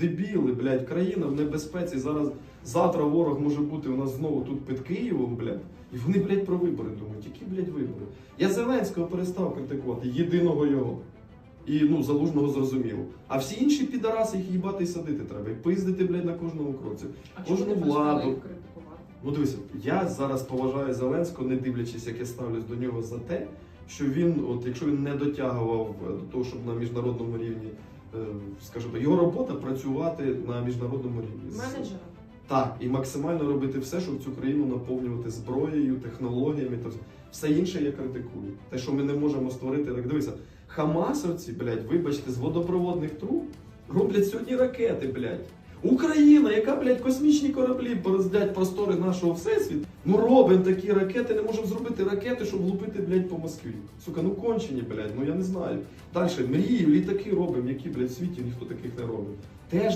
Дебіли, блядь, країна в небезпеці. Зараз завтра ворог може бути у нас знову тут під Києвом, блядь. І вони, блядь, про вибори думають. Які, блядь, вибори? Я Зеленського перестав критикувати, єдиного його. І ну, залужного зрозуміло. А всі інші підараси їх їбати і садити треба. І пиздити, блядь, на кожному кроці. А Кожну владу. критикувати? Ну дивися, я зараз поважаю Зеленського, не дивлячись, як я ставлюсь до нього за те, що він, от якщо він не дотягував до того, щоб на міжнародному рівні, скажімо так, його робота працювати на міжнародному рівні. Менеджером? Так, і максимально робити все, щоб цю країну наповнювати зброєю, технологіями та все інше я критикую. Те, що ми не можемо створити, так дивися, Хамасовці, блядь, вибачте, з водопроводних труб роблять сьогодні ракети, блядь. Україна, яка, блядь, космічні кораблі пороздять простори нашого всесвіту. Ну робимо такі ракети, не можемо зробити ракети, щоб лупити, блядь, по Москві. Сука, ну кончені, блядь, ну я не знаю. Далі, мрії, літаки робимо, які, блядь, в світі ніхто таких не робить. Теж